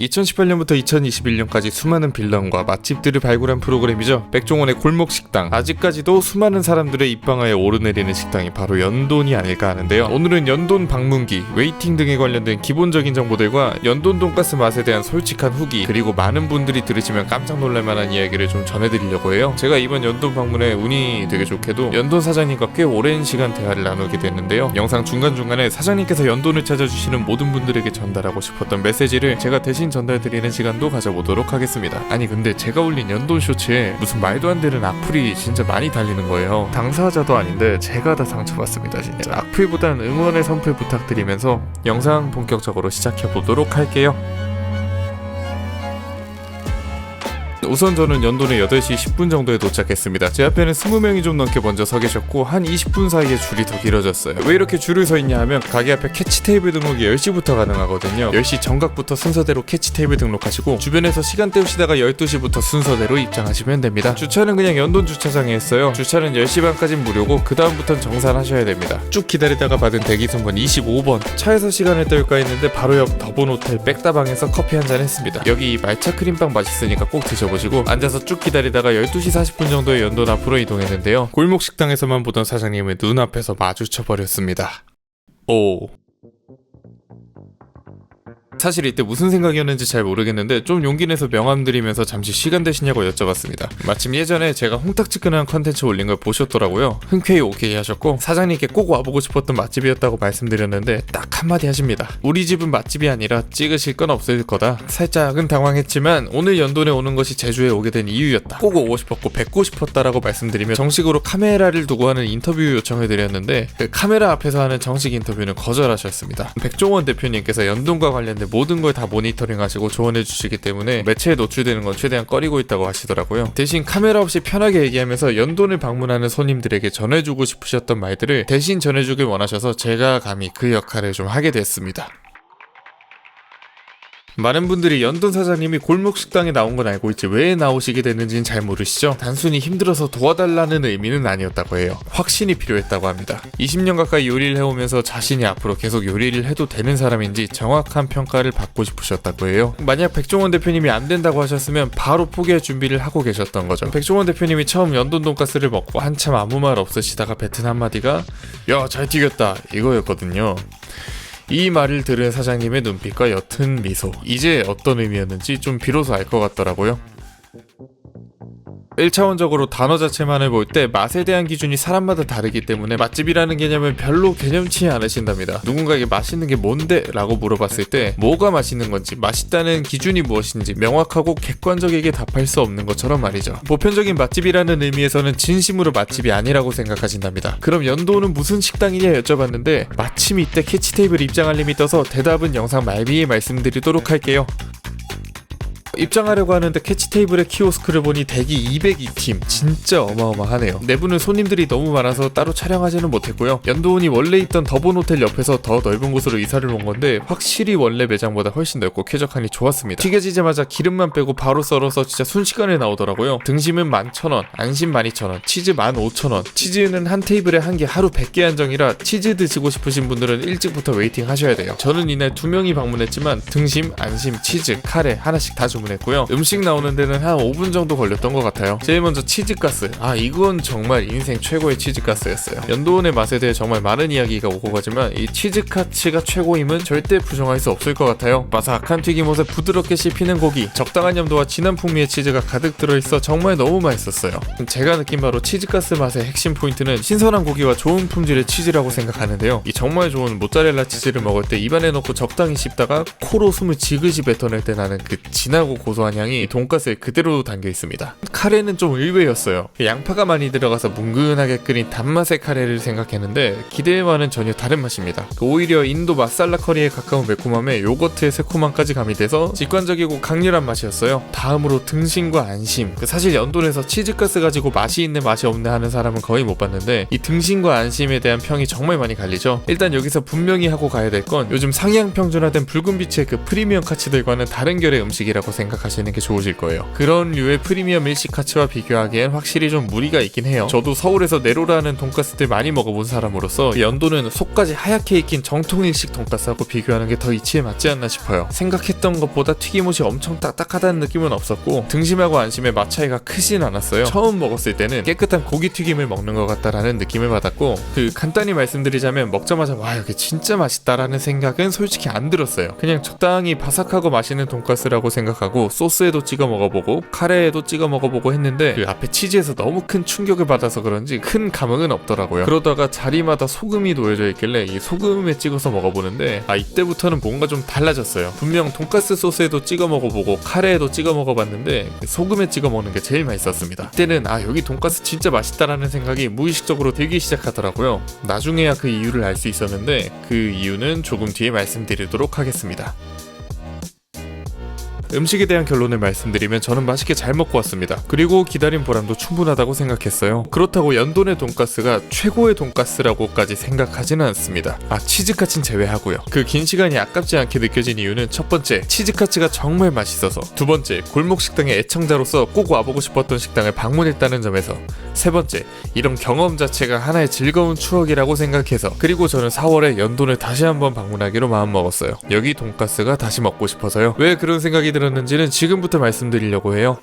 2018년부터 2021년까지 수많은 빌런과 맛집들을 발굴한 프로그램이죠. 백종원의 골목 식당. 아직까지도 수많은 사람들의 입방아에 오르내리는 식당이 바로 연돈이 아닐까 하는데요. 오늘은 연돈 방문기, 웨이팅 등에 관련된 기본적인 정보들과 연돈 돈가스 맛에 대한 솔직한 후기, 그리고 많은 분들이 들으시면 깜짝 놀랄 만한 이야기를 좀 전해드리려고 해요. 제가 이번 연돈 방문에 운이 되게 좋게도 연돈 사장님과 꽤 오랜 시간 대화를 나누게 됐는데요. 영상 중간중간에 사장님께서 연돈을 찾아주시는 모든 분들에게 전달하고 싶었던 메시지를 제가 대신 전달드리는 시간도 가져보도록 하겠습니다. 아니 근데 제가 올린 연돈 쇼츠에 무슨 말도 안 되는 악플이 진짜 많이 달리는 거예요. 당사자도 아닌데 제가 다 상처받습니다 진짜. 악플보단 응원의 선플 부탁드리면서 영상 본격적으로 시작해 보도록 할게요. 우선 저는 연돈에 8시 10분 정도에 도착했습니다. 제 앞에는 20명이 좀 넘게 먼저 서 계셨고 한 20분 사이에 줄이 더 길어졌어요. 왜 이렇게 줄을 서 있냐 하면 가게 앞에 캐치 테이블 등록이 10시부터 가능하거든요. 10시 정각부터 순서대로 캐치 테이블 등록하시고 주변에서 시간 때우시다가 12시부터 순서대로 입장하시면 됩니다. 주차는 그냥 연돈 주차장에 했어요. 주차는 10시 반까지 무료고 그 다음부터는 정산하셔야 됩니다. 쭉 기다리다가 받은 대기 손번 25번 차에서 시간을 때울까 했는데 바로 옆 더본 호텔 백다방에서 커피 한 잔 했습니다. 여기 말차 크림빵 맛있으니까 꼭 드셔보 시고 앉아서 쭉 기다리다가 12시 40분 정도에 연돈 앞으로 이동했는데요. 골목 식당에서만 보던 사장님의 눈앞에서 마주쳐 버렸습니다. 오. 사실 이때 무슨 생각이었는지 잘 모르겠는데 좀 용기 내서 명함 드리면서 잠시 시간 되시냐고 여쭤봤습니다. 마침 예전에 제가 홍탁지근한 컨텐츠 올린 걸 보셨더라고요. 흔쾌히 오케이 하셨고 사장님께 꼭 와보고 싶었던 맛집이었다고 말씀드렸는데 딱 한마디 하십니다. 우리 집은 맛집이 아니라 찍으실 건 없을 거다. 살짝은 당황했지만 오늘 연돈에 오는 것이 제주에 오게 된 이유였다. 꼭 오고 싶었고 뵙고 싶었다라고 말씀드리며 정식으로 카메라를 두고 하는 인터뷰 요청을 드렸는데 그 카메라 앞에서 하는 정식 인터뷰는 거절하셨습니다. 백종원 대표님께서 연돈과 관련된 모든 걸 다 모니터링 하시고 조언해 주시기 때문에 매체에 노출되는 건 최대한 꺼리고 있다고 하시더라고요. 대신 카메라 없이 편하게 얘기하면서 연돈을 방문하는 손님들에게 전해주고 싶으셨던 말들을 대신 전해주길 원하셔서 제가 감히 그 역할을 좀 하게 됐습니다. 많은 분들이 연돈 사장님이 골목 식당에 나온 건 알고 있지 왜 나오시게 됐는지는 잘 모르시죠? 단순히 힘들어서 도와달라는 의미는 아니었다고 해요. 확신이 필요했다고 합니다. 20년 가까이 요리를 해오면서 자신이 앞으로 계속 요리를 해도 되는 사람인지 정확한 평가를 받고 싶으셨다고 해요. 만약 백종원 대표님이 안 된다고 하셨으면 바로 포기할 준비를 하고 계셨던 거죠. 백종원 대표님이 처음 연돈 돈가스를 먹고 한참 아무 말 없으시다가 뱉은 한마디가 야 잘 튀겼다 이거였거든요. 이 말을 들은 사장님의 눈빛과 옅은 미소. 이제 어떤 의미였는지 좀 비로소 알 것 같더라고요. 1차원적으로 단어 자체만을 볼 때 맛에 대한 기준이 사람마다 다르기 때문에 맛집이라는 개념을 별로 개념치 않으신답니다. 누군가에게 맛있는 게 뭔데? 라고 물어봤을 때 뭐가 맛있는 건지 맛있다는 기준이 무엇인지 명확하고 객관적이게 답할 수 없는 것처럼 말이죠. 보편적인 맛집이라는 의미에서는 진심으로 맛집이 아니라고 생각하신답니다. 그럼 연도는 무슨 식당이냐 여쭤봤는데 마침 이때 캐치 테이블 입장 알림이 떠서 대답은 영상 말미에 말씀드리도록 할게요. 입장하려고 하는데 캐치 테이블에 키오스크를 보니 대기 202팀. 진짜 어마어마하네요. 내부는 손님들이 너무 많아서 따로 촬영하지는 못했고요. 연도원이 원래 있던 더본 호텔 옆에서 더 넓은 곳으로 이사를 온 건데 확실히 원래 매장보다 훨씬 넓고 쾌적하니 좋았습니다. 튀겨지자마자 기름만 빼고 바로 썰어서 진짜 순식간에 나오더라고요. 등심은 11,000원 안심 12,000원 치즈 15,000원. 치즈는 한 테이블에 한 개 하루 100개 한정이라 치즈 드시고 싶으신 분들은 일찍부터 웨이팅 하셔야 돼요. 저는 이날 두 명이 방문했지만 등심, 안심, 치즈, 카레 하나씩 다 주문 주문했고요. 음식 나오는 데는 한 5분 정도 걸렸던 것 같아요. 제일 먼저 치즈가스. 아 이건 정말 인생 최고의 치즈가스였어요. 연도원의 맛에 대해 정말 많은 이야기가 오고 가지만 이 치즈카츠가 최고임은 절대 부정할 수 없을 것 같아요. 바삭한 튀김옷에 부드럽게 씹히는 고기, 적당한 염도와 진한 풍미의 치즈가 가득 들어있어 정말 너무 맛있었어요. 제가 느낀 바로 치즈가스 맛의 핵심 포인트는 신선한 고기와 좋은 품질의 치즈라고 생각하는데요. 이 정말 좋은 모짜렐라 치즈를 먹을 때 입안에 넣고 적당히 씹다가 코로 숨을 지그시 뱉어낼 때 나는 그 진하고 고소한 향이 돈가스에 그대로 담겨 있습니다. 카레는 좀 의외였어요. 양파가 많이 들어가서 뭉근하게 끓인 단맛의 카레를 생각했는데 기대와는 전혀 다른 맛입니다. 그 오히려 인도 마살라 커리에 가까운 매콤함에 요거트의 새콤함까지 가미돼서 직관적이고 강렬한 맛이었어요. 다음으로 등심과 안심. 그 사실 연돈에서 치즈가스 가지고 맛이 있네 맛이 없네 하는 사람은 거의 못 봤는데 이 등심과 안심에 대한 평이 정말 많이 갈리죠. 일단 여기서 분명히 하고 가야 될 건 요즘 상향 평준화된 붉은 빛의 그 프리미엄 카츠들과는 다른 결의 음식이라고 생각. 생각하시는 게 좋으실 거예요. 그런 류의 프리미엄 일식 카츠와 비교하기엔 확실히 좀 무리가 있긴 해요. 저도 서울에서 네로라는 돈가스들 많이 먹어본 사람으로서 연도는 속까지 하얗게 익힌 정통 일식 돈가스하고 비교하는 게 더 이치에 맞지 않나 싶어요. 생각했던 것보다 튀김옷이 엄청 딱딱하다는 느낌은 없었고 등심하고 안심의 맛 차이가 크진 않았어요. 처음 먹었을 때는 깨끗한 고기 튀김을 먹는 것 같다라는 느낌을 받았고 그 간단히 말씀드리자면 먹자마자 와 여기 진짜 맛있다라는 생각은 솔직히 안 들었어요. 그냥 적당히 바삭하고 맛있는 돈가스라고 생각하고 소스에도 찍어 먹어보고 카레에도 찍어 먹어보고 했는데 그 앞에 치즈에서 너무 큰 충격을 받아서 그런지 큰 감흥은 없더라고요. 그러다가 자리마다 소금이 놓여져 있길래 이 소금에 찍어서 먹어보는데 아 이때부터는 뭔가 좀 달라졌어요. 분명 돈가스 소스에도 찍어 먹어보고 카레에도 찍어 먹어봤는데 소금에 찍어 먹는 게 제일 맛있었습니다. 이때는 아 여기 돈가스 진짜 맛있다라는 생각이 무의식적으로 들기 시작하더라고요. 나중에야 그 이유를 알 수 있었는데 그 이유는 조금 뒤에 말씀드리도록 하겠습니다. 음식에 대한 결론을 말씀드리면 저는 맛있게 잘 먹고 왔습니다. 그리고 기다린 보람도 충분하다고 생각했어요. 그렇다고 연돈의 돈가스가 최고의 돈가스라고까지 생각하지는 않습니다. 아 치즈카츠는 제외하고요. 그 긴 시간이 아깝지 않게 느껴진 이유는 첫 번째 치즈카츠가 정말 맛있어서 두 번째 골목 식당의 애청자로서 꼭 와보고 싶었던 식당을 방문했다는 점에서 세 번째 이런 경험 자체가 하나의 즐거운 추억이라고 생각해서 그리고 저는 4월에 연돈을 다시 한번 방문하기로 마음먹었어요. 여기 돈가스가 다시 먹고 싶어서요. 왜 그런 생각이 들었는지는 지금부터 말씀드리려고 해요.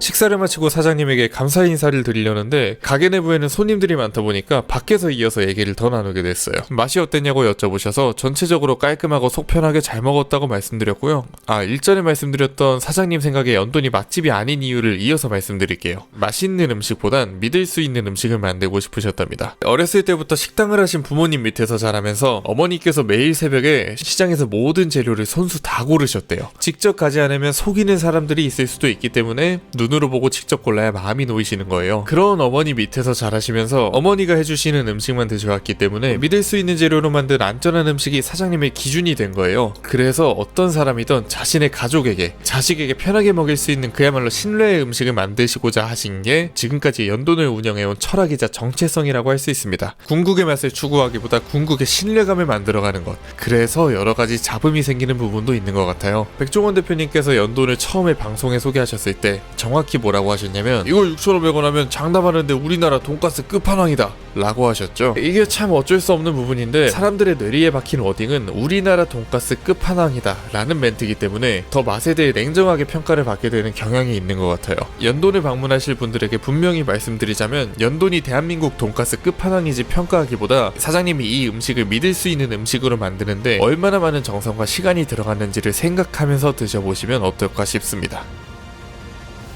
식사를 마치고 사장님에게 감사 인사를 드리려는데 가게 내부에는 손님들이 많다 보니까 밖에서 이어서 얘기를 더 나누게 됐어요. 맛이 어땠냐고 여쭤보셔서 전체적으로 깔끔하고 속 편하게 잘 먹었다고 말씀드렸고요. 아 일전에 말씀드렸던 사장님 생각에 연돈이 맛집이 아닌 이유를 이어서 말씀드릴게요. 맛있는 음식보단 믿을 수 있는 음식을 만들고 싶으셨답니다. 어렸을 때부터 식당을 하신 부모님 밑에서 자라면서 어머니께서 매일 새벽에 시장에서 모든 재료를 손수 다 고르셨대요. 직접 가지 않으면 속이는 사람들이 있을 수도 있기 때문에 눈 으로 보고 직접 골라야 마음이 놓이시는 거예요. 그런 어머니 밑에서 자라시면서 어머니가 해주시는 음식만 드셔왔기 때문에 믿을 수 있는 재료로 만든 안전한 음식이 사장님의 기준이 된 거예요. 그래서 어떤 사람이든 자신의 가족에게, 자식에게 편하게 먹일 수 있는 그야말로 신뢰의 음식을 만드시고자 하신 게 지금까지 연돈을 운영해온 철학이자 정체성이라고 할 수 있습니다. 궁극의 맛을 추구하기보다 궁극의 신뢰감을 만들어가는 것. 그래서 여러 가지 잡음이 생기는 부분도 있는 것 같아요. 백종원 대표님께서 연돈을 처음에 방송에 소개하셨을 때 정확 히 뭐라고 하셨냐면 이걸 6,500원 하면 장담하는데 우리나라 돈가스 끝판왕이다 라고 하셨죠. 이게 참 어쩔 수 없는 부분인데 사람들의 뇌리에 박힌 워딩은 우리나라 돈가스 끝판왕이다 라는 멘트이기 때문에 더 맛에 대해 냉정하게 평가를 받게 되는 경향이 있는 것 같아요. 연돈을 방문하실 분들에게 분명히 말씀드리자면 연돈이 대한민국 돈가스 끝판왕이지 평가하기보다 사장님이 이 음식을 믿을 수 있는 음식으로 만드는데 얼마나 많은 정성과 시간이 들어갔는지를 생각하면서 드셔보시면 어떨까 싶습니다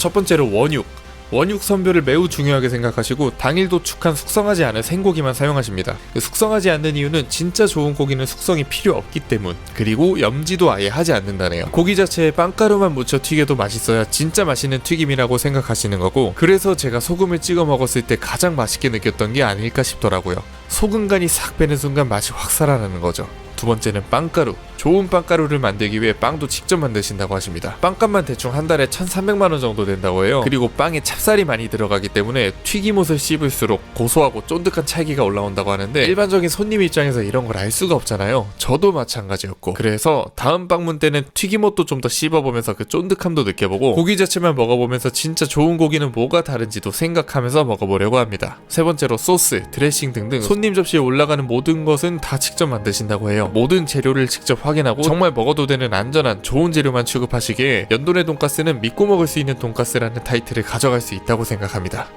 첫 번째로 원육. 원육 선별을 매우 중요하게 생각하시고 당일 도축한 숙성하지 않은 생고기만 사용하십니다. 그 숙성하지 않는 이유는 진짜 좋은 고기는 숙성이 필요 없기 때문 그리고 염지도 아예 하지 않는다네요. 고기 자체에 빵가루만 묻혀 튀겨도 맛있어야 진짜 맛있는 튀김이라고 생각하시는 거고 그래서 제가 소금을 찍어 먹었을 때 가장 맛있게 느꼈던 게 아닐까 싶더라고요. 소금 간이 싹 빼는 순간 맛이 확 살아나는 거죠. 두 번째는 빵가루. 좋은 빵가루를 만들기 위해 빵도 직접 만드신다고 하십니다. 빵값만 대충 한 달에 1,300만 원 정도 된다고 해요. 그리고 빵에 찹쌀이 많이 들어가기 때문에 튀김옷을 씹을수록 고소하고 쫀득한 찰기가 올라온다고 하는데 일반적인 손님 입장에서 이런 걸 알 수가 없잖아요. 저도 마찬가지였고. 그래서 다음 방문 때는 튀김옷도 좀 더 씹어보면서 그 쫀득함도 느껴보고 고기 자체만 먹어보면서 진짜 좋은 고기는 뭐가 다른지도 생각하면서 먹어보려고 합니다. 세 번째로 소스, 드레싱 등등 손님 접시에 올라가는 모든 것은 다 직접 만드신다고 해요. 모든 재료를 직접 확인하고 정말 먹어도 되는 안전한 좋은 재료만 취급하시기에 연돈의 돈가스는 믿고 먹을 수 있는 돈가스라는 타이틀을 가져갈 수 있다고 생각합니다.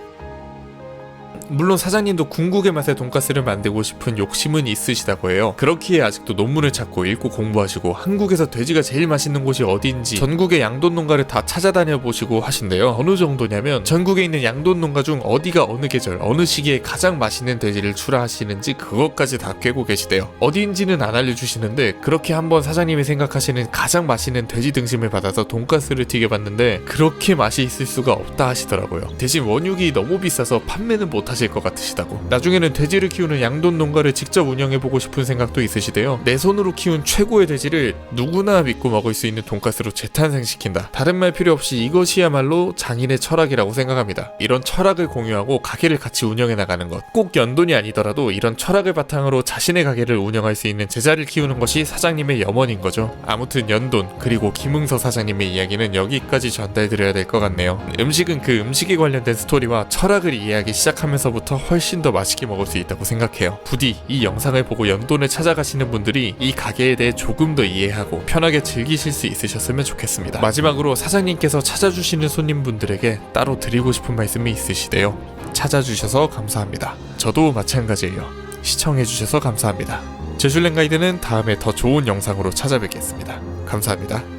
물론 사장님도 궁극의 맛의 돈가스를 만들고 싶은 욕심은 있으시다고 해요. 그렇기에 아직도 논문을 찾고 읽고 공부하시고 한국에서 돼지가 제일 맛있는 곳이 어디인지 전국의 양돈 농가를 다 찾아다녀 보시고 하신대요. 어느 정도냐면 전국에 있는 양돈 농가 중 어디가 어느 계절 어느 시기에 가장 맛있는 돼지를 출하하시는지 그것까지 다 꿰고 계시대요. 어디인지는 안 알려주시는데 그렇게 한번 사장님이 생각하시는 가장 맛있는 돼지 등심을 받아서 돈가스를 튀겨봤는데 그렇게 맛이 있을 수가 없다 하시더라고요. 대신 원육이 너무 비싸서 판매는 못 못하실 것 같으시다고. 나중에는 돼지를 키우는 양돈 농가를 직접 운영해보고 싶은 생각도 있으시대요. 내 손으로 키운 최고의 돼지를 누구나 믿고 먹을 수 있는 돈가스로 재탄생시킨다. 다른 말 필요 없이 이것이야말로 장인의 철학이라고 생각합니다. 이런 철학을 공유하고 가게를 같이 운영해 나가는 것. 꼭 연돈이 아니더라도 이런 철학을 바탕으로 자신의 가게를 운영할 수 있는 제자를 키우는 것이 사장님의 염원인 거죠. 아무튼 연돈 그리고 김응서 사장님의 이야기는 여기까지 전달드려야 될 것 같네요. 음식은 그 음식에 관련된 스토리와 철학을 이해하기 시작하면 서부터 훨씬 더 맛있게 먹을 수 있다고 생각해요. 부디 이 영상을 보고 연돈을 찾아가시는 분들이 이 가게에 대해 조금 더 이해하고 편하게 즐기실 수 있으셨으면 좋겠습니다. 마지막으로 사장님께서 찾아주시는 손님분들에게 따로 드리고 싶은 말씀이 있으시대요. 찾아주셔서 감사합니다. 저도 마찬가지예요. 시청해주셔서 감사합니다. 제슐랭 가이드는 다음에 더 좋은 영상으로 찾아뵙겠습니다. 감사합니다.